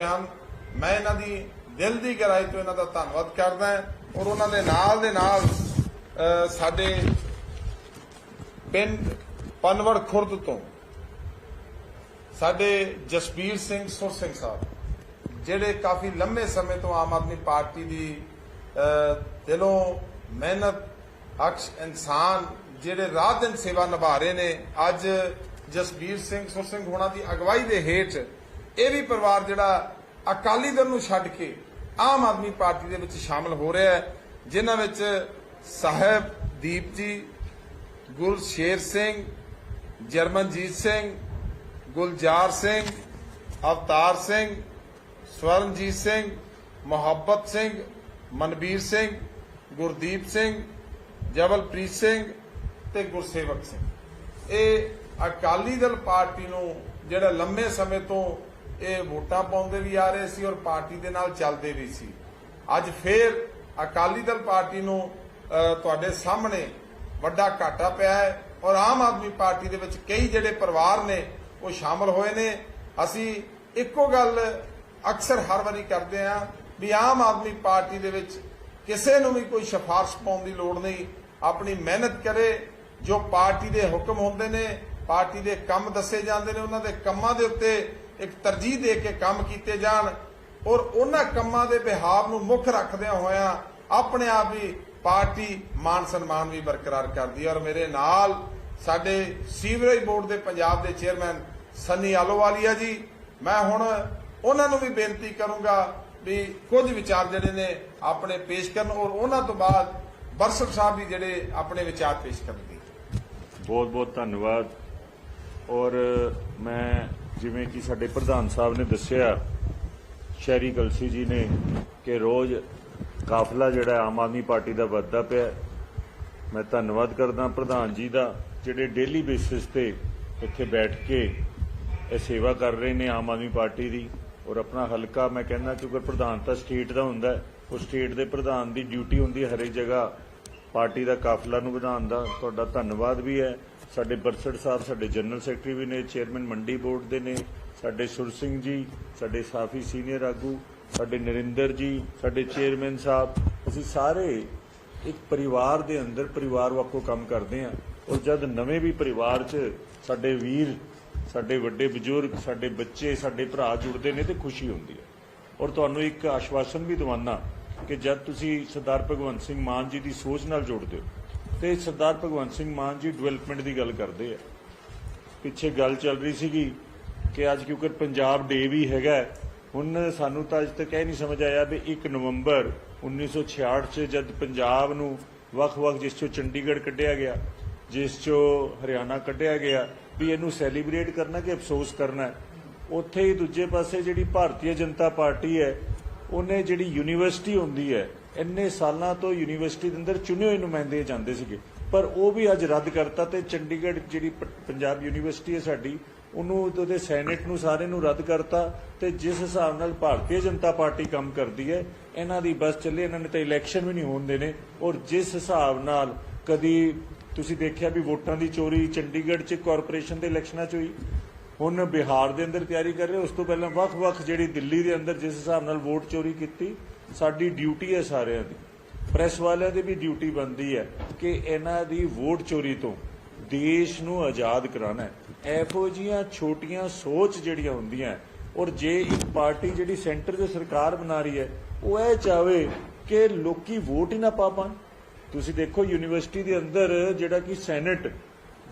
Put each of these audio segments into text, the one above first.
ਹਨ ਮੈਂ ਇਹਨਾਂ ਦੀ ਦਿਲ ਦੀ ਗਹਿਰਾਈ ਤੋਂ ਇਹਨਾਂ ਦਾ ਧੰਨਵਾਦ ਕਰਦਾ ਔਰ ਉਹਨਾਂ ਦੇ ਨਾਲ ਦੇ ਨਾਲ ਸਾਡੇ ਪਿੰਡ ਪਨਵੜ ਖੁਰਦ ਤੋਂ ਸਾਡੇ ਜਸਬੀਰ ਸਿੰਘ ਸੁਰ ਸਿੰਘ ਸਾਹਿਬ, ਜਿਹੜੇ ਕਾਫੀ ਲੰਮੇ ਸਮੇਂ ਤੋਂ ਆਮ ਆਦਮੀ ਪਾਰਟੀ ਦੀ ਦਿਲੋਂ ਮਿਹਨਤ ਅਕਸ਼ ਇਨਸਾਨ ਜਿਹੜੇ ਰਾਤ ਦਿਨ ਸੇਵਾ ਨਿਭਾ ਰਹੇ ਨੇ, ਅੱਜ ਜਸਬੀਰ ਸਿੰਘ ਸੁਰ ਸਿੰਘ ਹੋਣਾ ਦੀ ਅਗਵਾਈ ਦੇ ਹੇਠ ਇਹ ਵੀ ਪਰਿਵਾਰ ਜਿਹੜਾ ਅਕਾਲੀ ਦਲ ਨੂੰ ਛੱਡ ਕੇ ਆਮ ਆਦਮੀ ਪਾਰਟੀ ਦੇ ਵਿੱਚ ਸ਼ਾਮਲ ਹੋ ਰਿਹਾ ਹੈ, ਜਿਨ੍ਹਾਂ ਵਿੱਚ ਸਾਹਿਬ ਦੀਪ ਜੀ ਗੁਰਸ਼ੇਰ ਸਿੰਘ, ਜਰਮਨਜੀਤ ਸਿੰਘ, ਗੁਲਜ਼ਾਰ ਸਿੰਘ, ਅਵਤਾਰ ਸਿੰਘ, ਸਵਰਨਜੀਤ ਸਿੰਘ, ਮੁਹੱਬਤ ਸਿੰਘ, ਮਨਬੀਰ ਸਿੰਘ, ਗੁਰਦੀਪ ਸਿੰਘ ਜਬਲਪ੍ਰੀਤ ਸਿੰਘ ਤੇ ਗੁਰਸੇਵਕ ਸਿੰਘ। ਇਹ ਅਕਾਲੀ ਦਲ ਪਾਰਟੀ ਨੂੰ ਜਿਹੜਾ ਲੰਮੇ ਸਮੇਂ ਤੋਂ ਇਹ ਵੋਟਾਂ ਪਾਉਂਦੇ ਵੀ ਆ ਰਹੇ ਸੀ ਔਰ ਪਾਰਟੀ ਦੇ ਨਾਲ ਚੱਲਦੇ ਵੀ ਸੀ। ਅੱਜ ਫੇਰ ਅਕਾਲੀ ਦਲ ਪਾਰਟੀ ਨੂੰ ਤੁਹਾਡੇ ਸਾਹਮਣੇ ਵੱਡਾ ਘਾਟਾ ਪਿਆ ਹੈ ਔਰ ਆਮ ਆਦਮੀ ਪਾਰਟੀ ਦੇ ਵਿੱਚ ਕਈ ਜਿਹੜੇ ਪਰਿਵਾਰ ਨੇ, ਉਹ ਸ਼ਾਮਲ ਹੋਏ ਨੇ। ਅਸੀਂ ਇੱਕੋ ਗੱਲ ਅਕਸਰ ਹਰ ਵਾਰੀ ਕਰਦੇ ਆ ਵੀ ਆਮ ਆਦਮੀ ਪਾਰਟੀ ਦੇ ਵਿੱਚ ਕਿਸੇ ਨੂੰ ਵੀ ਕੋਈ ਸਿਫਾਰਿਸ਼ ਪਾਉਣ ਦੀ ਲੋੜ ਨਹੀਂ। ਆਪਣੀ ਮਿਹਨਤ ਕਰੇ, ਜੋ ਪਾਰਟੀ ਦੇ ਹੁਕਮ ਹੁੰਦੇ ਨੇ, ਪਾਰਟੀ ਦੇ ਕੰਮ ਦੱਸੇ ਜਾਂਦੇ ਨੇ, ਉਹਨਾਂ ਦੇ ਕੰਮਾਂ ਦੇ ਉੱਤੇ ਇੱਕ ਤਰਜੀਹ ਦੇ ਕੇ ਕੰਮ ਕੀਤੇ ਜਾਣ ਔਰ ਉਹਨਾਂ ਕੰਮਾਂ ਦੇ ਵਿਹਾਰ ਨੂੰ ਮੁੱਖ ਰੱਖਦਿਆਂ ਹੋਇਆਂ ਆਪਣੇ ਆਪ ਹੀ ਪਾਰਟੀ ਮਾਨ ਸਨਮਾਨ ਵੀ ਬਰਕਰਾਰ ਕਰਦੀ ਹੈ। ਔਰ ਮੇਰੇ ਨਾਲ ਸਾਡੇ ਸੀਵਰੇਜ ਬੋਰਡ ਦੇ ਪੰਜਾਬ ਦੇ ਚੇਅਰਮੈਨ ਸੰਨੀ ਆਲੋਵਾਲੀਆ ਜੀ, ਮੈਂ ਹੁਣ ਉਹਨਾਂ ਨੂੰ ਵੀ ਬੇਨਤੀ ਕਰੂੰਗਾ ਵੀ ਕੁਝ ਵਿਚਾਰ ਜਿਹੜੇ ਨੇ ਆਪਣੇ ਪੇਸ਼ ਕਰਨ ਔਰ ਉਹਨਾਂ ਤੋਂ ਬਾਅਦ ਬਰਸਰ ਸਾਹਿਬ ਵੀ ਜਿਹੜੇ ਆਪਣੇ ਵਿਚਾਰ ਪੇਸ਼ ਕਰਨਗੇ। ਬਹੁਤ ਬਹੁਤ ਧੰਨਵਾਦ। ਔਰ ਮੈਂ ਜਿਵੇਂ ਕਿ ਸਾਡੇ ਪ੍ਰਧਾਨ ਸਾਹਿਬ ਨੇ ਦੱਸਿਆ ਸ਼ਹਿਰੀ ਕਲਸੀ ਜੀ ਨੇ ਕਿ ਰੋਜ਼ ਕਾਫਲਾ ਜਿਹੜਾ ਆਮ ਆਦਮੀ ਪਾਰਟੀ ਦਾ ਵੱਧਦਾ ਪਿਆ ਮੈਂ ਧੰਨਵਾਦ ਕਰਦਾ ਪ੍ਰਧਾਨ ਜੀ ਦਾ ਜਿਹੜੇ ਡੇਲੀ ਬੇਸਿਸ ਤੇ ਇੱਥੇ ਬੈਠ ਕੇ ਇਹ ਸੇਵਾ ਕਰ ਰਹੇ ਨੇ ਆਮ ਆਦਮੀ ਪਾਰਟੀ ਦੀ। ਔਰ ਆਪਣਾ ਹਲਕਾ ਮੈਂ ਕਹਿੰਦਾ ਕਿਉਂਕਿ ਪ੍ਰਧਾਨ ਤਾਂ ਸਟੇਟ ਦਾ ਹੁੰਦਾ ਹੈ, ਉਹ ਸਟੇਟ ਦੇ ਪ੍ਰਧਾਨ ਦੀ ਡਿਊਟੀ ਹੁੰਦੀ ਹਰੇਕ ਜਗ੍ਹਾ ਪਾਰਟੀ ਦਾ ਕਾਫਲਾ ਨੂੰ ਵਧਾਉਣ ਦਾ। ਤੁਹਾਡਾ ਧੰਨਵਾਦ ਵੀ ਹੈ। ਸਾਡੇ ਬਰਸੜ ਸਾਹਿਬ, ਸਾਡੇ ਜਨਰਲ ਸੈਕਟਰੀ ਵੀ ਨੇ, ਚੇਅਰਮੈਨ ਮੰਡੀ ਬੋਰਡ ਦੇ ਨੇ, ਸਾਡੇ ਸੁਰ ਸਿੰਘ ਜੀ, ਸਾਡੇ ਸਾਫੀ ਸੀਨੀਅਰ ਆਗੂ, ਸਾਡੇ ਨਰਿੰਦਰ ਜੀ, ਸਾਡੇ ਚੇਅਰਮੈਨ ਸਾਹਿਬ, ਅਸੀਂ ਸਾਰੇ ਇੱਕ ਪਰਿਵਾਰ ਦੇ ਅੰਦਰ ਪਰਿਵਾਰ ਵਾਂਗੂ ਕੰਮ ਕਰਦੇ ਹਾਂ। ਔਰ ਜਦ ਨਵੇਂ ਵੀ ਪਰਿਵਾਰ 'ਚ ਸਾਡੇ ਵੀਰ, ਸਾਡੇ ਵੱਡੇ ਬਜ਼ੁਰਗ, ਸਾਡੇ ਬੱਚੇ, ਸਾਡੇ ਭਰਾ ਜੁੜਦੇ ਨੇ ਤੇ ਖੁਸ਼ੀ ਹੁੰਦੀ ਹੈ। ਔਰ ਤੁਹਾਨੂੰ ਇੱਕ ਆਸ਼ਵਾਸਨ ਵੀ ਦਵਾਨਾ ਕਿ ਜਦ ਤੁਸੀਂ ਸਰਦਾਰ ਭਗਵੰਤ ਸਿੰਘ ਮਾਨ ਜੀ ਦੀ ਸੋਚ ਨਾਲ ਜੁੜਦੇ ਹੋ ਤੇ ਸਰਦਾਰ ਭਗਵੰਤ ਸਿੰਘ ਮਾਨ ਜੀ ਡਿਵੈਲਪਮੈਂਟ ਦੀ ਗੱਲ ਕਰਦੇ ਆ। ਪਿੱਛੇ ਗੱਲ ਚੱਲ ਰਹੀ ਸੀਗੀ ਕਿ ਅੱਜ ਕਿਉਂਕਿ ਪੰਜਾਬ ਡੇ ਵੀ ਹੈਗਾ ਹੁਣ ਸਾਨੂੰ ਤਾਂ ਅਜ ਤੱਕ ਇਹ ਨਹੀਂ ਸਮਝ ਆਇਆ ਵੀ 1 ਨਵੰਬਰ 1966 ਚ ਜਦ ਪੰਜਾਬ ਨੂੰ ਵੱਖ-ਵੱਖ ਜਿਸ ਚੋਂ ਚੰਡੀਗੜ੍ਹ ਕੱਢਿਆ ਗਿਆ, ਜਿਸ ਚੋਂ ਹਰਿਆਣਾ ਕੱਢਿਆ ਗਿਆ, ਵੀ ਇਹਨੂੰ ਸੈਲੀਬ੍ਰੇਟ ਕਰਨਾ ਕਿ ਅਫਸੋਸ ਕਰਨਾ ਉੱਥੇ ਹੀ ਦੂਜੇ ਪਾਸੇ ਜਿਹੜੀ ਭਾਰਤੀ ਜਨਤਾ ਪਾਰਟੀ ਹੈ, ਉਹਨੇ ਜਿਹੜੀ ਯੂਨੀਵਰਸਿਟੀ ਹੁੰਦੀ ਹੈ ਇੰਨੇ ਸਾਲਾਂ ਤੋਂ ਯੂਨੀਵਰਸਿਟੀ ਦੇ ਅੰਦਰ ਚੁਣੇ ਹੋਏ ਨੁਮਾਇੰਦੇ ਜਾਂਦੇ ਸੀਗੇ। ਪਰ ਉਹ ਵੀ ਅੱਜ ਰੱਦ ਕਰਤਾ ਤੇ ਚੰਡੀਗੜ੍ਹ ਜਿਹੜੀ ਪ- ਪੰਜਾਬ ਯੂਨੀਵਰਸਿਟੀ ਹੈ ਸਾਡੀ, ਉਹਨੂੰ ਉਹਦੇ ਸੈਨੇਟ ਨੂੰ ਸਾਰੇ ਨੂੰ ਰੱਦ ਕਰਤਾ ਤੇ ਜਿਸ ਹਿਸਾਬ ਨਾਲ ਭਾਰਤੀ ਜਨਤਾ ਪਾਰਟੀ ਕੰਮ ਕਰਦੀ ਹੈ, ਇਹਨਾਂ ਦੀ ਬਸ ਚੱਲੇ, ਇਹਨਾਂ ਨੇ ਤਾਂ ਇਲੈਕਸ਼ਨ ਵੀ ਨਹੀਂ ਹੋਣ ਦੇਣੇ। ਔਰ ਜਿਸ ਹਿਸਾਬ ਨਾਲ ਕਦੀ ਤੁਸੀਂ ਦੇਖਿਆ ਵੀ ਵੋਟਾਂ ਦੀ ਚੋਰੀ ਚੰਡੀਗੜ੍ਹ 'ਚ ਕਾਰਪੋਰੇਸ਼ਨ ਦੇ ਇਲੈਕਸ਼ਨਾਂ 'ਚ ਹੋਈ? ਹੁਣ ਬਿਹਾਰ ਦੇ ਅੰਦਰ ਤਿਆਰੀ ਕਰ ਰਹੇ ਉਸ ਤੋਂ ਪਹਿਲਾਂ ਵੱਖ-ਵੱਖ ਜਿਹੜੀ ਦਿੱਲੀ ਦੇ ਅੰਦਰ ਜਿਸ ਹਿਸਾਬ ਨਾਲ ਵੋਟ ਚੋਰੀ ਕੀਤੀ ਸਾਡੀ ਡਿਊਟੀ ਹੈ ਸਾਰਿਆਂ ਦੀ। ਪ੍ਰੈਸ ਵਾਲਿਆਂ ਦੀ ਵੀ ਡਿਊਟੀ ਬਣਦੀ ਹੈ ਕਿ ਇਹਨਾਂ ਦੀ ਵੋਟ ਚੋਰੀ ਤੋਂ ਦੇਸ਼ ਨੂੰ ਆਜ਼ਾਦ ਕਰਾਉਣਾ ਹੈ। ਇਹੋ ਜੀਆਂ ਛੋਟੀਆਂ ਸੋਚ ਜਿਹੜੀਆਂ ਹੁੰਦੀਆਂ ਔਰ ਜੇ ਇੱਕ ਪਾਰਟੀ ਜਿਹੜੀ ਸੈਂਟਰ 'ਚ ਸਰਕਾਰ ਬਣਾ ਰਹੀ ਹੈ, ਉਹ ਇਹ ਚਾਵੇ ਕਿ ਲੋਕੀ ਵੋਟ ਹੀ ਨਾ ਪਾ ਪਾਣ। ਤੁਸੀਂ ਦੇਖੋ ਯੂਨੀਵਰਸਿਟੀ ਦੇ ਅੰਦਰ ਜਿਹੜਾ ਕਿ ਸੈਨੇਟ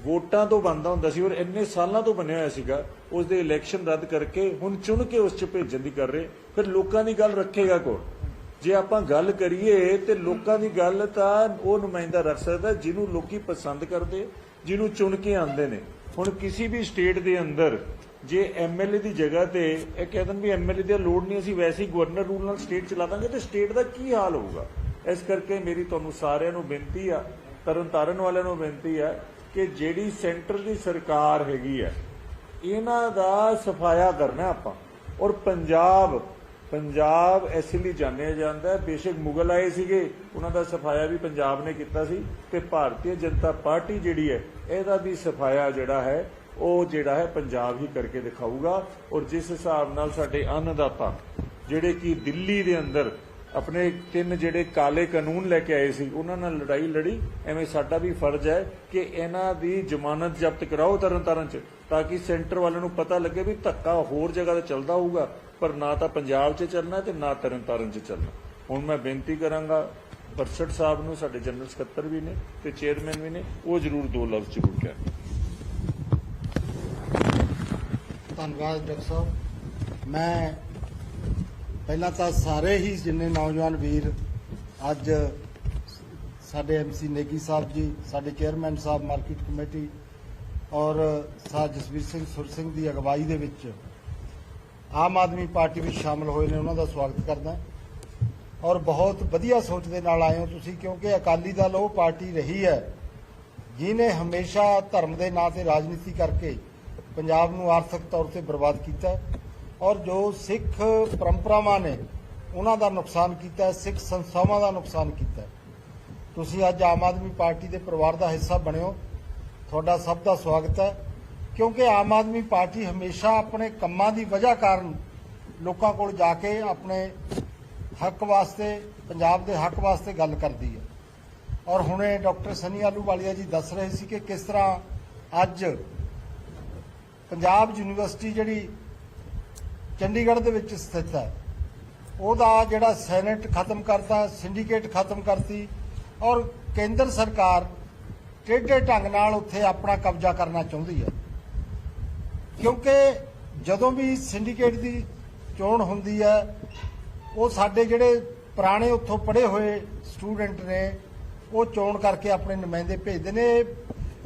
ਵੋਟਾਂ ਤੋਂ ਬਣਦਾ ਹੁੰਦਾ ਸੀ ਔਰ ਇੰਨੇ ਸਾਲਾਂ ਤੋਂ ਬਣਿਆ ਹੋਇਆ ਸੀਗਾ ਉਸ ਦੇ ਇਲੈਕਸ਼ਨ ਰੱਦ ਕਰਕੇ ਹੁਣ ਚੁਣ ਕੇ ਉਸ ਚ ਭੇਜਣ ਦੀ ਕਰ ਰਹੇ। ਫਿਰ ਲੋਕਾਂ ਦੀ ਗੱਲ ਰੱਖੇਗਾ ਕੌਣ? ਜੇ ਆਪਾਂ ਗੱਲ ਕਰੀਏ ਤੇ ਲੋਕਾਂ ਦੀ ਗੱਲ ਤਾਂ ਉਹ ਨੁਮਾਇੰਦਾ ਰੱਖ ਸਕਦਾ, ਜਿਹਨੂੰ ਲੋਕੀ ਪਸੰਦ ਕਰਦੇ, ਜਿਹਨੂੰ ਚੁਣ ਕੇ ਆਉਂਦੇ ਨੇ। ਹੁਣ ਕਿਸੇ ਵੀ ਸਟੇਟ ਦੇ ਅੰਦਰ ਜੇ ਐਮਐਲਏ ਦੀ ਜਗ੍ਹਾ ਤੇ ਇਹ ਕਹਿ ਦੇਣ ਵੀ ਐਮਐਲਏ ਦੀ ਲੋੜ ਨਹੀਂ, ਅਸੀਂ ਵੈਸੇ ਹੀ ਗਵਰਨਰ ਰੂਲ ਨਾਲ ਸਟੇਟ ਚਲਾ ਦਾਂਗੇ ਤੇ ਸਟੇਟ ਦਾ ਕੀ ਹਾਲ ਹੋਊਗਾ? ਇਸ ਕਰਕੇ ਮੇਰੀ ਤੁਹਾਨੂੰ ਸਾਰਿਆਂ ਨੂੰ ਬੇਨਤੀ ਆ ਤਰਨਤਾਰਨ ਵਾਲਿਆਂ ਨੂੰ ਬੇਨਤੀ ਆ ਕਿ ਜਿਹੜੀ ਸੈਂਟਰ ਦੀ ਸਰਕਾਰ ਹੈਗੀ ਆ, ਇਹਨਾਂ ਦਾ ਸਫਾਇਆ ਕਰਨਾ ਆਪਾਂ। ਔਰ ਪੰਜਾਬ ਪੰਜਾਬ ਇਸ ਲਈ ਜਾਣਿਆ ਜਾਂਦਾ ਬੇਸ਼ੱਕ ਮੁਗਲ ਆਏ ਸੀਗੇ, ਉਹਨਾਂ ਦਾ ਸਫਾਇਆ ਵੀ ਪੰਜਾਬ ਨੇ ਕੀਤਾ ਸੀ ਤੇ ਭਾਰਤੀ ਜਨਤਾ ਪਾਰਟੀ ਜਿਹੜੀ ਹੈ, ਇਹਦਾ ਵੀ ਸਫਾਇਆ ਜਿਹੜਾ ਹੈ, ਉਹ ਜਿਹੜਾ ਹੈ ਪੰਜਾਬ ਹੀ ਕਰਕੇ ਦਿਖਾਊਗਾ ਔਰ ਜਿਸ ਹਿਸਾਬ ਨਾਲ ਸਾਡੇ ਅੰਨਦਾਤਾ ਜਿਹੜੇ ਕਿ ਦਿੱਲੀ ਦੇ ਅੰਦਰ ਆਪਣੇ ਤਿੰਨ ਜਿਹੜੇ ਕਾਲੇ ਕਾਨੂੰਨ ਲੈ ਕੇ ਆਏ ਸੀ, ਉਹਨਾਂ ਨਾਲ ਲੜਾਈ ਲੜੀ, ਐਵੇਂ ਸਾਡਾ ਵੀ ਫਰਜ਼ ਹੈ ਕਿ ਇਹਨਾਂ ਦੀ ਜ਼ਮਾਨਤ ਜ਼ਬਤ ਕਰਾਓ ਤਰਨਤਾਰਨ ਚ, ਤਾਂ ਕਿ ਸੈਂਟਰ ਵਾਲਿਆਂ ਨੂੰ ਪਤਾ ਲੱਗੇ ਵੀ ਧੱਕਾ ਹੋਰ ਜਗ੍ਹਾ ਤੇ ਚੱਲਦਾ ਹੋਊਗਾ। ਪਰ ਨਾ ਤਾਂ ਪੰਜਾਬ 'ਚ ਚੱਲਣਾ ਤੇ ਨਾ ਤਰਨਤਾਰਨ 'ਚ ਚੱਲਣਾ ਹੁਣ ਮੈਂ ਬੇਨਤੀ ਕਰਾਂਗਾ ਪਰਸਟ ਸਾਹਿਬ ਨੂੰ ਸਾਡੇ ਜਨਰਲ ਸਕੱਤਰ ਵੀ ਨੇ ਤੇ ਚੇਅਰਮੈਨ ਵੀ ਨੇ, ਉਹ ਜ਼ਰੂਰ ਦੋ ਲਫ਼ਜ਼ ਜ਼ਰੂਰ ਕਹਿਣ ਧੰਨਵਾਦ ਡਾਕਟਰ ਸਾਹਿਬ। ਮੈਂ ਪਹਿਲਾਂ ਤਾਂ ਸਾਰੇ ਹੀ ਜਿੰਨੇ ਨੌਜਵਾਨ ਵੀਰ ਅੱਜ ਸਾਡੇ ਐਮਸੀ ਨੇਗੀ ਸਾਹਿਬ ਜੀ, ਸਾਡੇ ਚੇਅਰਮੈਨ ਸਾਹਿਬ ਮਾਰਕੀਟ ਕਮੇਟੀ ਔਰ ਸਾਹ ਜਸਵੀਰ ਸਿੰਘ ਸੁਰ ਸਿੰਘ ਦੀ ਅਗਵਾਈ ਦੇ ਵਿੱਚ ਆਮ ਆਦਮੀ ਪਾਰਟੀ ਵਿੱਚ ਸ਼ਾਮਲ ਹੋਏ ਨੇ, ਉਹਨਾਂ ਦਾ ਸਵਾਗਤ ਕਰਦਾ ਔਰ ਬਹੁਤ ਵਧੀਆ ਸੋਚ ਦੇ ਨਾਲ ਆਏ ਹੋ ਤੁਸੀਂ, ਕਿਉਂਕਿ ਅਕਾਲੀ ਦਲ ਉਹ ਪਾਰਟੀ ਰਹੀ ਹੈ ਜਿਨੇ ਹਮੇਸ਼ਾ ਧਰਮ ਦੇ ਨਾਂ ਤੇ ਰਾਜਨੀਤੀ ਕਰਕੇ ਪੰਜਾਬ ਨੂੰ ਆਰਥਿਕ ਤੌਰ ਤੇ ਬਰਬਾਦ ਕੀਤਾ ਔਰ ਜੋ ਸਿੱਖ ਪਰੰਪਰਾਵਾਂ ਨੇ, ਉਹਨਾਂ ਦਾ ਨੁਕਸਾਨ ਕੀਤਾ ਸਿੱਖ ਸੰਸਥਾਵਾਂ ਦਾ ਨੁਕਸਾਨ ਕੀਤਾ ਤੁਸੀਂ ਅੱਜ ਆਮ ਆਦਮੀ ਪਾਰਟੀ ਦੇ ਪਰਿਵਾਰ ਦਾ ਹਿੱਸਾ ਬਣਿਓ ਤੁਹਾਡਾ ਸਭ ਦਾ ਸਵਾਗਤ ਹੈ। ਕਿਉਂਕਿ ਆਮ ਆਦਮੀ ਪਾਰਟੀ ਹਮੇਸ਼ਾ ਆਪਣੇ ਕੰਮਾਂ ਦੀ ਵਜ੍ਹਾ ਕਾਰਨ ਲੋਕਾਂ ਕੋਲ ਜਾ ਕੇ ਆਪਣੇ ਹੱਕ ਵਾਸਤੇ, ਪੰਜਾਬ ਦੇ ਹੱਕ ਵਾਸਤੇ ਗੱਲ ਕਰਦੀ ਹੈ। ਔਰ ਹੁਣੇ ਡਾਕਟਰ ਸਨੀ ਆਲੂਵਾਲੀਆ ਜੀ ਦੱਸ ਰਹੇ ਸੀ ਕਿ ਕਿਸ ਤਰ੍ਹਾਂ ਅੱਜ ਪੰਜਾਬ ਯੂਨੀਵਰਸਿਟੀ ਜਿਹੜੀ ਚੰਡੀਗੜ੍ਹ ਦੇ ਵਿੱਚ ਸਥਿਤ ਹੈ, ਉਹਦਾ ਜਿਹੜਾ ਸੈਨੇਟ ਖਤਮ ਕਰਤਾ, ਸਿੰਡੀਕੇਟ ਖਤਮ ਕਰਤੀ ਔਰ ਕੇਂਦਰ ਸਰਕਾਰ ਟੇਢੇ ਢੰਗ ਨਾਲ ਉੱਥੇ ਆਪਣਾ ਕਬਜ਼ਾ ਕਰਨਾ ਚਾਹੁੰਦੀ ਹੈ। ਕਿਉਂਕਿ ਜਦੋਂ ਵੀ ਸਿੰਡੀਕੇਟ ਦੀ ਚੋਣ ਹੁੰਦੀ ਹੈ, ਉਹ ਸਾਡੇ ਜਿਹੜੇ ਪੁਰਾਣੇ ਉੱਥੋਂ ਪੜ੍ਹੇ ਹੋਏ ਸਟੂਡੈਂਟ ਨੇ, ਉਹ ਚੋਣ ਕਰਕੇ ਆਪਣੇ ਨੁਮਾਇੰਦੇ ਭੇਜਦੇ ਨੇ। ਇਹ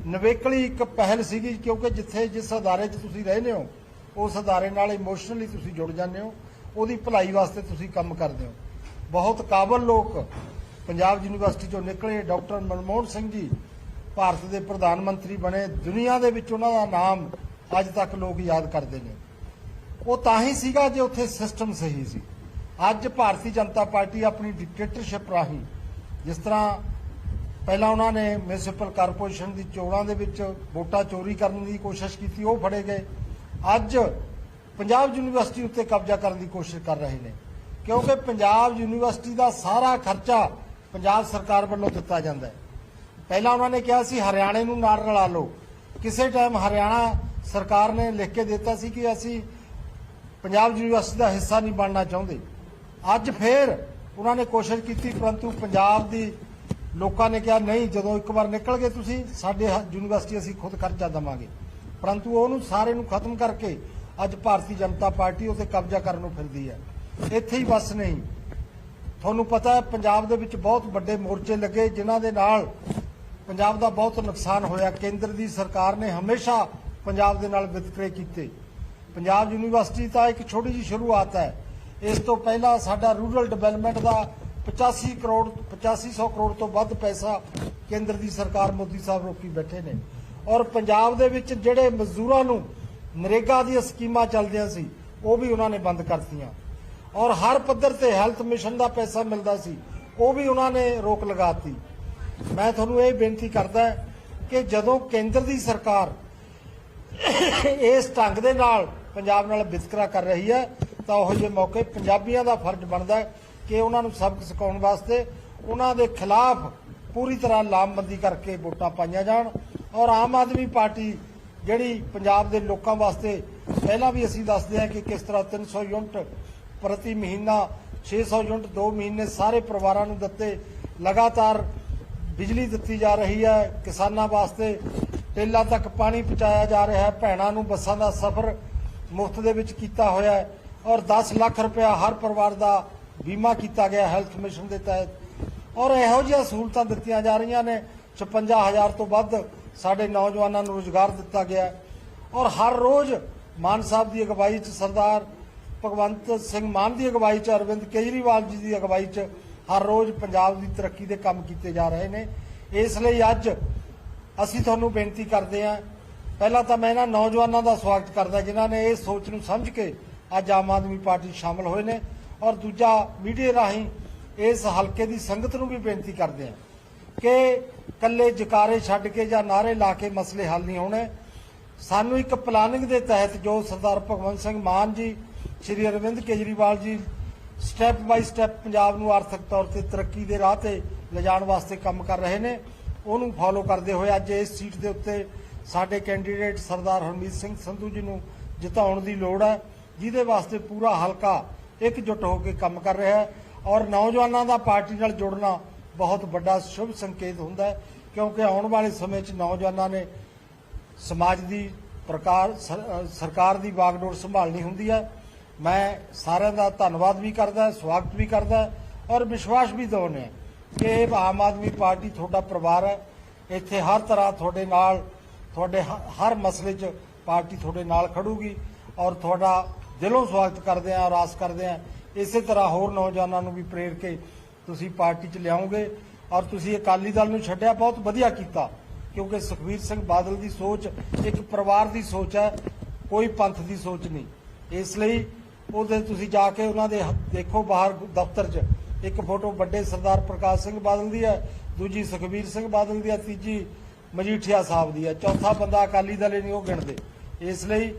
ਨਵੇਕਲੀ ਇੱਕ ਪਹਿਲ ਸੀਗੀ ਕਿਉਂਕਿ ਜਿੱਥੇ ਜਿਸ ਅਦਾਰੇ 'ਚ ਤੁਸੀਂ ਰਹਿੰਦੇ ਹੋ, ਉਸ ਅਦਾਰੇ ਨਾਲ ਇਮੋਸ਼ਨਲੀ ਤੁਸੀਂ ਜੁੜ ਜਾਂਦੇ ਹੋ, ਉਹਦੀ ਭਲਾਈ ਵਾਸਤੇ ਤੁਸੀਂ ਕੰਮ ਕਰਦੇ ਹੋ। ਬਹੁਤ ਕਾਬਲ ਲੋਕ ਪੰਜਾਬ ਯੂਨੀਵਰਸਿਟੀ ਚੋਂ ਨਿਕਲੇ ਡਾਕਟਰ ਮਨਮੋਹਨ ਸਿੰਘ ਜੀ, ਭਾਰਤ ਦੇ ਪ੍ਰਧਾਨ ਮੰਤਰੀ ਬਣੇ। ਦੁਨੀਆ ਦੇ ਵਿੱਚ ਉਹਨਾਂ ਦਾ ਨਾਮ ਅੱਜ ਤੱਕ ਲੋਕ ਯਾਦ ਕਰਦੇ ਨੇ। ਉਹ ਤਾਂ ਹੀ ਸੀਗਾ ਜੇ ਉੱਥੇ ਸਿਸਟਮ ਸਹੀ ਸੀ। ਅੱਜ ਭਾਰਤੀ ਜਨਤਾ ਪਾਰਟੀ ਆਪਣੀ ਡਿਕਟੇਟਰਸ਼ਿਪ ਰਾਹੀਂ ਜਿਸ ਤਰ੍ਹਾਂ ਪਹਿਲਾਂ ਉਹਨਾਂ ਨੇ ਮਿਊਨਿਸਪਲ ਕਾਰਪੋਰੇਸ਼ਨ ਦੀ ਚੋਣਾਂ ਦੇ ਵਿੱਚ ਵੋਟਾਂ ਚੋਰੀ ਕਰਨ ਦੀ ਕੋਸ਼ਿਸ਼ ਕੀਤੀ, ਉਹ ਫੜੇ ਗਏ। ਅੱਜ ਪੰਜਾਬ ਯੂਨੀਵਰਸਿਟੀ ਉੱਤੇ ਕਬਜ਼ਾ ਕਰਨ ਦੀ ਕੋਸ਼ਿਸ਼ ਕਰ ਰਹੇ ਨੇ। ਕਿਉਂਕਿ ਪੰਜਾਬ ਯੂਨੀਵਰਸਿਟੀ ਦਾ ਸਾਰਾ ਖਰਚਾ ਪੰਜਾਬ ਸਰਕਾਰ ਵੱਲੋਂ ਦਿੱਤਾ ਜਾਂਦਾ ਹੈ। ਪਹਿਲਾਂ ਉਹਨਾਂ ਨੇ ਕਿਹਾ ਸੀ, ਹਰਿਆਣੇ ਨੂੰ ਨਾਲ ਰਲਾ ਲਓ। ਕਿਸੇ ਟਾਈਮ ਹਰਿਆਣਾ ਸਰਕਾਰ ਨੇ ਲਿਖ ਕੇ ਦਿੱਤਾ ਸੀ ਕਿ ਅਸੀਂ ਪੰਜਾਬ ਯੂਨੀਵਰਸਿਟੀ ਦਾ ਹਿੱਸਾ ਨਹੀਂ ਬਣਨਾ ਚਾਹੁੰਦੇ। ਅੱਜ ਫੇਰ ਉਹਨਾਂ ਨੇ ਕੋਸ਼ਿਸ਼ ਕੀਤੀ, ਪਰੰਤੂ ਪੰਜਾਬ ਦੀ ਲੋਕਾਂ ਨੇ ਕਿਹਾ, ਨਹੀਂ, ਜਦੋਂ ਇੱਕ ਵਾਰ ਨਿਕਲ ਗਏ ਤੁਸੀਂ, ਸਾਡੇ ਹ- ਯੂਨੀਵਰਸਿਟੀ ਅਸੀਂ ਖੁਦ ਖਰਚਾ ਦੇਵਾਂਗੇ। ਪਰੰਤੂ ਉਹਨੂੰ ਸਾਰੇ ਨੂੰ ਖਤਮ ਕਰਕੇ ਅੱਜ ਭਾਰਤੀ ਜਨਤਾ ਪਾਰਟੀ ਉਤੇ ਕਬਜ਼ਾ ਕਰਨ ਨੂੰ ਫਿਰਦੀ ਹੈ। ਇੱਥੇ ਹੀ ਬਸ ਨਹੀਂ। ਤੁਹਾਨੂੰ ਪਤਾ ਹੈ, ਪੰਜਾਬ ਦੇ ਵਿੱਚ ਬਹੁਤ ਵੱਡੇ ਮੋਰਚੇ ਲੱਗੇ, ਜਿਨ੍ਹਾਂ ਦੇ ਨਾਲ ਪੰਜਾਬ ਦਾ ਬਹੁਤ ਨੁਕਸਾਨ ਹੋਇਆ। ਕੇਂਦਰ ਦੀ ਸਰਕਾਰ ਨੇ ਹਮੇਸ਼ਾ ਪੰਜਾਬ ਦੇ ਨਾਲ ਵਿਤਕਰੇ ਕੀਤੇ। ਪੰਜਾਬ ਯੂਨੀਵਰਸਿਟੀ ਤਾਂ ਇੱਕ ਛੋਟੀ ਜਿਹੀ ਸ਼ੁਰੂਆਤ ਹੈ। ਇਸ ਤੋਂ ਪਹਿਲਾਂ ਸਾਡਾ ਰੂਰਲ ਡਿਵੈਲਪਮੈਂਟ ਦਾ 85 ਕਰੋੜ 8500 ਕਰੋੜ ਤੋਂ ਵੱਧ ਪੈਸਾ ਕੇਂਦਰ ਦੀ ਸਰਕਾਰ ਮੋਦੀ ਸਾਹਿਬ ਰੋਕੀ ਬੈਠੇ ਨੇ। ਔਰ ਪੰਜਾਬ ਦੇ ਵਿੱਚ ਜਿਹੜੇ ਮਜ਼ਦੂਰਾਂ ਨੂੰ ਨਰੇਗਾ ਦੀਆਂ ਸਕੀਮਾਂ ਚੱਲਦੀਆਂ ਸੀ, ਉਹ ਵੀ ਉਹਨਾਂ ਨੇ ਬੰਦ ਕਰਤੀਆਂ। ਔਰ ਹਰ ਪੱਧਰ ਤੇ ਹੈਲਥ ਮਿਸ਼ਨ ਦਾ ਪੈਸਾ ਮਿਲਦਾ ਸੀ, ਉਹ ਵੀ ਉਹਨਾਂ ਨੇ ਰੋਕ ਲਗਾਤੀ ਮੈਂ ਤੁਹਾਨੂੰ ਇਹ ਬੇਨਤੀ ਕਰਦਾ ਕਿ ਜਦੋਂ ਕੇਂਦਰ ਦੀ ਸਰਕਾਰ ਇਸ ਢੰਗ ਦੇ ਨਾਲ ਪੰਜਾਬ ਨਾਲ ਵਿਤਕਰਾ ਕਰ ਰਹੀ ਹੈ, ਤਾਂ ਉਹ ਜਿਹੇ ਮੌਕੇ ਪੰਜਾਬੀਆਂ ਦਾ ਫਰਜ਼ ਬਣਦਾ ਕਿ ਉਹਨਾਂ ਨੂੰ ਸਬਕ ਸਿਖਾਉਣ ਵਾਸਤੇ ਉਹਨਾਂ ਦੇ ਖਿਲਾਫ ਪੂਰੀ ਤਰ੍ਹਾਂ ਲਾਮਬੰਦੀ ਕਰਕੇ ਵੋਟਾਂ ਪਾਈਆਂ ਜਾਣ ਔਰ ਆਮ ਆਦਮੀ ਪਾਰਟੀ ਜਿਹੜੀ ਪੰਜਾਬ ਦੇ ਲੋਕਾਂ ਵਾਸਤੇ ਪਹਿਲਾਂ ਵੀ ਅਸੀਂ ਦੱਸਦੇ ਹਾਂ ਕਿ ਕਿਸ ਤਰ੍ਹਾਂ 300 ਯੂਨਿਟ ਪ੍ਰਤੀ ਮਹੀਨਾ 600 ਯੂਨਿਟ 2 ਮਹੀਨੇ ਸਾਰੇ ਪਰਿਵਾਰਾਂ ਨੂੰ ਦਿੱਤੇ, ਲਗਾਤਾਰ ਬਿਜਲੀ ਦਿੱਤੀ ਜਾ ਰਹੀ ਹੈ ਕਿਸਾਨਾਂ ਵਾਸਤੇ ਟੇਲਾ ਤੱਕ ਪਾਣੀ ਪਹੁੰਚਾਇਆ ਜਾ ਰਿਹਾ ਹੈ। ਭੈਣਾਂ ਨੂੰ ਬੱਸਾਂ ਦਾ ਸਫ਼ਰ ਮੁਫਤ ਦੇ ਵਿੱਚ ਕੀਤਾ ਹੋਇਆ ਹੈ ਔਰ 10 ਲੱਖ ਰੁਪਇਆ ਹਰ ਪਰਿਵਾਰ ਦਾ ਬੀਮਾ ਕੀਤਾ ਗਿਆ ਹੈਲਥ ਮਿਸ਼ਨ ਦੇ ਤਹਿਤ। ਔਰ ਇਹੋ ਜਿਹੀਆਂ ਸਹੂਲਤਾਂ ਦਿੱਤੀਆਂ ਜਾ ਰਹੀਆਂ ਨੇ 55000 ਤੋਂ ਵੱਧ ਸਾਡੇ ਨੌਜਵਾਨਾਂ ਨੂੰ ਰੋਜ਼ਗਾਰ ਦਿੱਤਾ ਗਿਆ ਔਰ ਹਰ ਰੋਜ਼ ਮਾਨ ਸਾਹਿਬ ਦੀ ਅਗਵਾਈ 'ਚ, ਸਰਦਾਰ ਭਗਵੰਤ ਸਿੰਘ ਮਾਨ ਦੀ ਅਗਵਾਈ 'ਚ, ਅਰਵਿੰਦ ਕੇਜਰੀਵਾਲ ਜੀ ਦੀ ਅਗਵਾਈ 'ਚ ਹਰ ਰੋਜ਼ ਪੰਜਾਬ ਦੀ ਤਰੱਕੀ ਦੇ ਕੰਮ ਕੀਤੇ ਜਾ ਰਹੇ ਨੇ। ਇਸ ਲਈ ਅੱਜ ਅਸੀਂ ਤੁਹਾਨੂੰ ਬੇਨਤੀ ਕਰਦੇ ਹਾਂ। ਪਹਿਲਾਂ ਤਾਂ ਮੈਂ ਇਹਨਾਂ ਨੌਜਵਾਨਾਂ ਦਾ ਸਵਾਗਤ ਕਰਦਾ, ਜਿਨ੍ਹਾਂ ਨੇ ਇਹ ਸੋਚ ਨੂੰ ਸਮਝ ਕੇ ਅੱਜ ਆਮ ਆਦਮੀ ਪਾਰਟੀ 'ਚ ਸ਼ਾਮਲ ਹੋਏ ਨੇ। ਔਰ ਦੂਜਾ ਮੀਡੀਆ ਰਾਹੀਂ ਇਸ ਹਲਕੇ ਦੀ ਸੰਗਤ ਨੂੰ ਵੀ ਬੇਨਤੀ ਕਰਦੇ ਹਾਂ ਕਿ ਕੱਲੇ ਜਕਾਰੇ ਛੱਡ ਕੇ ਜਾਂ ਨਾਰੇ ਲਾ ਕੇ ਮਸਲੇ ਹੱਲ ਨਹੀਂ ਹੋਣੇ। ਸਾਨੂੰ ਇੱਕ ਪਲਾਨਿੰਗ ਦੇ ਤਹਿਤ ਜੋ ਸਰਦਾਰ ਭਗਵੰਤ ਸਿੰਘ ਮਾਨ ਜੀ, ਸ਼੍ਰੀ Arvind Kejriwal ji step by step Punjab ਨੂੰ ਆਰਥਿਕ ਤੌਰ ਤੇ ਤਰੱਕੀ ਦੇ ਰਾਹ ਤੇ ਲਿਜਾਣ ਵਾਸਤੇ ਕੰਮ ਕਰ ਰਹੇ ਨੇ। ਉਹਨੂੰ ਫਾਲੋ ਕਰਦੇ ਹੋਏ ਅੱਜ ਇਸ ਸੀਟ ਦੇ ਉੱਤੇ ਸਾਡੇ ਕੈਂਡੀਡੇਟ ਸਰਦਾਰ ਹਰਮੀਤ ਸਿੰਘ ਸੰਧੂ ਜੀ ਨੂੰ ਜਿਤਾਉਣ ਦੀ ਲੋੜ ਹੈ, ਜਿਹਦੇ ਵਾਸਤੇ ਪੂਰਾ ਹਲਕਾ ਇਕਜੁੱਟ ਹੋ ਕੇ ਕੰਮ ਕਰ ਰਿਹਾ ਹੈ ਔਰ ਨੌਜਵਾਨਾਂ ਦਾ ਪਾਰਟੀ ਨਾਲ ਜੁੜਨਾ ਬਹੁਤ ਵੱਡਾ ਸ਼ੁਭ ਸੰਕੇਤ ਹੁੰਦਾ ਹੈ, ਕਿਉਂਕਿ ਆਉਣ ਵਾਲੇ ਸਮੇਂ 'ਚ ਨੌਜਵਾਨਾਂ ਨੇ ਸਮਾਜ ਦੀ ਪ੍ਰਕਾਰ ਸਰਕਾਰ ਦੀ ਬਾਗਡੋਰ ਸੰਭਾਲਣੀ ਹੁੰਦੀ ਹੈ। ਮੈਂ ਸਾਰਿਆਂ ਦਾ ਧੰਨਵਾਦ ਵੀ ਕਰਦਾ, ਸਵਾਗਤ ਵੀ ਕਰਦਾ ਔਰ ਵਿਸ਼ਵਾਸ ਵੀ ਦਿਵਾਉਂਦੇ ਕਿ ਆਮ ਆਦਮੀ ਪਾਰਟੀ ਤੁਹਾਡਾ ਪਰਿਵਾਰ ਹੈ। ਇੱਥੇ ਹਰ ਤਰ੍ਹਾਂ ਤੁਹਾਡੇ ਨਾਲ, ਤੁਹਾਡੇ ਹਰ ਮਸਲੇ 'ਚ ਪਾਰਟੀ ਤੁਹਾਡੇ ਨਾਲ ਖੜੂਗੀ ਔਰ ਤੁਹਾਡਾ ਦਿਲੋਂ ਸਵਾਗਤ ਕਰਦੇ ਹਾਂ ਔਰ ਆਸ ਕਰਦੇ ਹਾਂ। ਇਸੇ ਤਰ੍ਹਾਂ ਹੋਰ ਨੌਜਵਾਨਾਂ ਨੂੰ ਵੀ ਪ੍ਰੇਰ ਕੇ ਤੁਸੀਂ ਪਾਰਟੀ 'ਚ ਲਿਆਓਗੇ ਔਰ ਤੁਸੀਂ ਅਕਾਲੀ ਦਲ ਨੂੰ ਛੱਡਿਆ, ਬਹੁਤ ਵਧੀਆ ਕੀਤਾ। ਕਿਉਂਕਿ ਸੁਖਬੀਰ ਸਿੰਘ ਬਾਦਲ ਦੀ ਸੋਚ ਇੱਕ ਪਰਿਵਾਰ ਦੀ ਸੋਚ ਹੈ, ਕੋਈ ਪੰਥ ਦੀ ਸੋਚ ਨਹੀਂ। ਇਸ ਲਈ ਉਹਦੇ ਤੁਸੀਂ ਜਾ ਕੇ ਉਹਨਾਂ ਦੇ ਦੇਖੋ ਬਾਹਰ ਦਫ਼ਤਰ 'ਚ ਇੱਕ ਫੋਟੋ ਵੱਡੇ ਸਰਦਾਰ ਪ੍ਰਕਾਸ਼ ਸਿੰਘ ਬਾਦਲ ਦੀ ਹੈ, ਦੂਜੀ ਸੁਖਬੀਰ ਸਿੰਘ ਬਾਦਲ ਦੀ ਹੈ, ਤੀਜੀ ਮਜੀਠੀਆ ਸਾਹਿਬ ਦੀ ਹੈ। ਚੌਥਾ ਬੰਦਾ ਅਕਾਲੀ ਦਲ ਨਹੀਂ ਉਹ ਗਿਣਦੇ। ਇਸ ਲਈ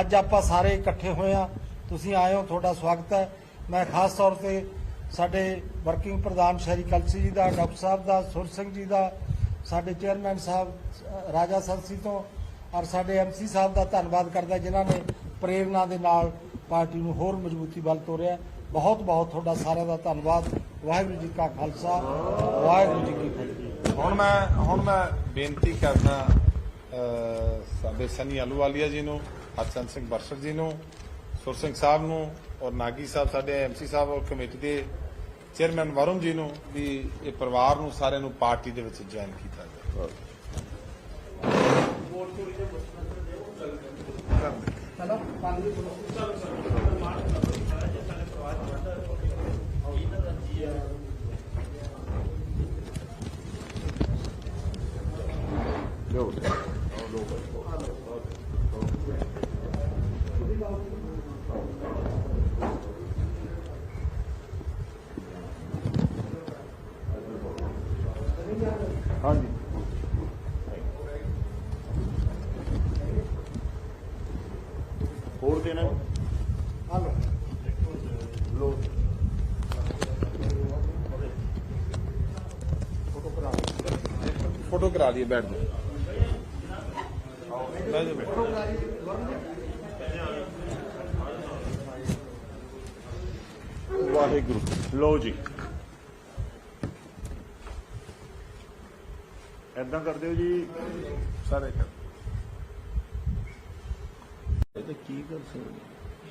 ਅੱਜ ਆਪਾਂ ਸਾਰੇ ਇਕੱਠੇ ਹੋਏ ਆ ਤੁਸੀਂ ਆਏ ਹੋ, ਤੁਹਾਡਾ ਸਵਾਗਤ ਹੈ। ਮੈਂ ਖਾਸ ਤੌਰ ਤੇ ਸਾਡੇ ਵਰਕਿੰਗ ਪ੍ਰਧਾਨ ਸ਼ਹਿਰੀ ਕਲਸੀ ਜੀ ਦਾ, ਡਾਕਟਰ ਸਾਹਿਬ ਦਾ, ਸੁਰ ਸਿੰਘ ਜੀ ਦਾ, ਸਾਡੇ ਚੇਅਰਮੈਨ ਸਾਹਿਬ ਰਾਜਾ ਸੰਸੀ ਤੋਂ, ਔਰ ਸਾਡੇ ਐਮਸੀ ਸਾਹਿਬ ਦਾ ਧੰਨਵਾਦ ਕਰਦਾ, ਜਿਨ੍ਹਾਂ ਨੇ ਪ੍ਰੇਰਣਾ ਦੇ ਨਾਲ ਪਾਰਟੀ ਨੂੰ ਹੋਰ ਮਜ਼ਬੂਤੀ ਵੱਲ ਤੋਰਿਆ। ਬਹੁਤ ਬਹੁਤ ਤੁਹਾਡਾ ਸਾਰਿਆਂ ਦਾ ਧੰਨਵਾਦ। ਵਾਹਿਗੁਰੂ ਜੀ ਕਾ ਖਾਲਸਾ ਵਾਹਿਗੁਰੂ ਜੀ ਕੀ ਫਤਿਹ। ਹੁਣ ਮੈਂ ਹੁਣ ਮੈਂ ਬੇਨਤੀ ਕਰਨਾ ਅਹ, ਸਾਡੇ ਸਨੀ ਆਲੂਵਾਲੀਆ ਜੀ ਨੂੰ ਹਰਚੰਦ ਸਿੰਘ ਬਰਸਰ ਜੀ ਨੂੰ ਸੁਰ ਸਿੰਘ ਸਾਹਿਬ ਨੂੰ ਔਰ ਨਾਗੀ ਸਾਹਿਬ ਸਾਡੇ ਐਮਸੀ ਸਾਹਿਬ ਔਰ ਕਮੇਟੀ ਦੇ ਚੇਅਰਮੈਨ ਵਰੁਣ ਜੀ ਨੂੰ ਵੀ ਇਹ ਪਰਿਵਾਰ ਨੂੰ ਸਾਰਿਆਂ ਨੂੰ ਪਾਰਟੀ ਦੇ ਵਿੱਚ ਜੁਆਇਨ ਕੀਤਾ ਜਾਵੇ। 六六 ਫੋਟੋ ਕਰਾ ਲਈਏ ਬੈਠ ਜਾਓ। ਬਹਿ ਜਾਓ ਵਾਹਿਗੁਰੂ। ਲੋ ਜੀ। ਏਦਾਂ ਕਰਦੇ ਹੋ ਜੀ, ਸਾਰੇ। ਕਰ ਇਹ ਤਾਂ ਕੀ ਕਰ ਸਕਦੇ